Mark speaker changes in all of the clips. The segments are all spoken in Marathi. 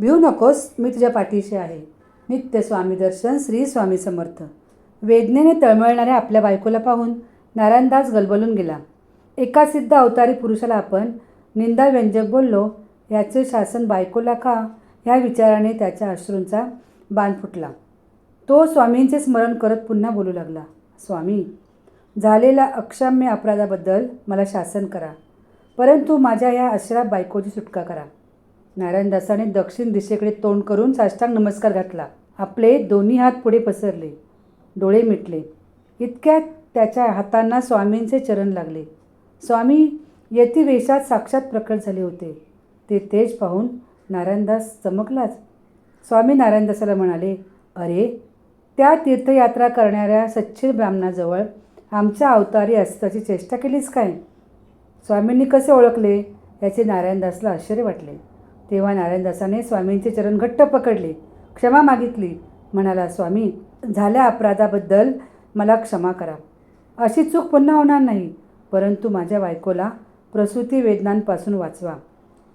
Speaker 1: भिऊ नकोस मी तुझ्या पाठीशी आहे. नित्य स्वामी दर्शन श्री स्वामी समर्थ. वेदनेने तळमळणाऱ्या आपल्या बायकोला पाहून नारायणदास गलबलून गेला. एका सिद्ध अवतारी पुरुषाला आपण निंदा व्यंजक बोललो याचे शासन बायकोला का? ह्या विचाराने त्याच्या अश्रूंचा बाण फुटला. तो स्वामींचे स्मरण करत पुन्हा बोलू लागला स्वामी झालेल्या अक्षम्य अपराधाबद्दल मला शासन करा. परंतु माझ्या या अश्रा बायकोची सुटका करा. नारायणदासाने दक्षिण दिशेकडे तोंड करून साष्टांग नमस्कार घातला. आपले दोन्ही हात पुढे पसरले. डोळे मिटले. इतक्यात त्याच्या हातांना स्वामींचे चरण लागले. स्वामी यती वेशात साक्षात प्रकट झाले होते. ते तेज पाहून नारायणदास चमकलाच. स्वामी नारायणदासाला म्हणाले अरे त्या तीर्थयात्रा करणाऱ्या सच्चिर ब्राह्मणाजवळ आमच्या अवतारी असताची चेष्टा केलीस काय? स्वामींनी कसे ओळखले? याचे नारायणदासला आश्चर्य वाटले. तेव्हा नारायणदासाने स्वामींचे चरण घट्ट पकडले. क्षमा मागितली. म्हणाला स्वामी झाल्या अपराधाबद्दल मला क्षमा करा. अशी चूक पुन्हा होणार नाही परंतु माझ्या बायकोला प्रसूती वेदनांपासून वाचवा.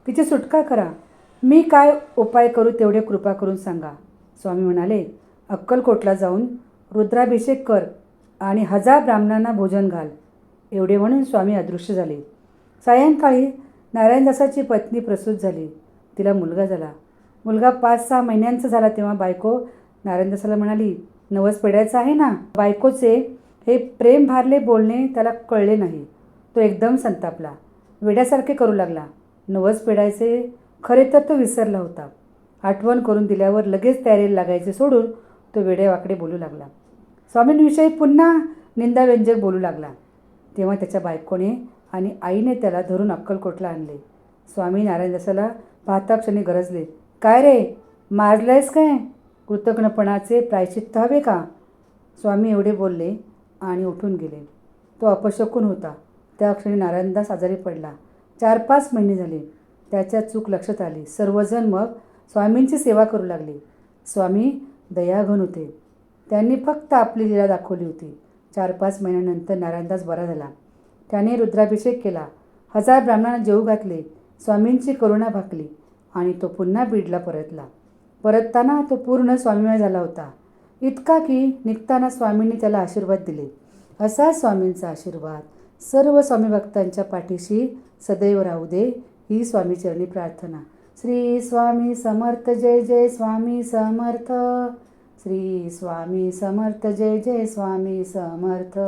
Speaker 1: तिची सुटका करा. मी काय उपाय करू तेवढे कृपा करून सांगा. स्वामी म्हणाले अक्कलकोटला जाऊन रुद्राभिषेक कर आणि हजार ब्राह्मणांना भोजन घाल. एवढे म्हणून स्वामी अदृश्य झाले. सायंकाळी नारायणदासाची पत्नी प्रसूत झाली. तिला मुलगा झाला. मुलगा पाच सहा महिन्यांचा झाला तेव्हा बायको नारायणदासाला म्हणाली नवस पेडायचा आहे ना? बायकोचे हे प्रेम भारले बोलणे त्याला कळले नाही. तो एकदम संतापला. वेड्यासारखे करू लागला. नवस पेडायचे खरे तर तो विसरला होता. आठवण करून दिल्यावर लगेच तयारीला लागायचे सोडून तो वेड्यावाकडे बोलू लागला. स्वामींविषयी पुन्हा निंदाव्यंजक बोलू लागला. तेव्हा त्याच्या बायकोने आणि आईने त्याला धरून अक्कलकोटला आणले. स्वामी नारायणदासाला पाहता क्षणी गरजले. काय रे? मारलंयस काय? कृतज्ञपणाचे प्रायचित्त हवे का? स्वामी एवढे बोलले आणि उठून गेले. तो अपशकून होता. त्या क्षणी नारायणदास आजारी पडला. चार पाच महिने झाले. त्याच्या चूक लक्षात आली. सर्वजण मग स्वामींची सेवा करू लागले. स्वामी दयाघन होते. त्यांनी फक्त आपली लीला दाखवली होती. चार पाच महिन्यानंतर नारायणदास बरा झाला. त्याने रुद्राभिषेक केला. हजार ब्राह्मणांना जेऊ घातले. स्वामींची करुणा भाकली आणि तो पुन्हा बीडला परतला. परतताना तो पूर्ण स्वामीमय झाला होता. इतका की निघताना स्वामींनी त्याला आशीर्वाद दिले. असा स्वामींचा आशीर्वाद सर्व स्वामी भक्तांच्या पाठीशी सदैव राहू दे ही स्वामीचरणी प्रार्थना. श्री स्वामी समर्थ जय जय स्वामी समर्थ. श्री स्वामी समर्थ जय जय स्वामी समर्थ.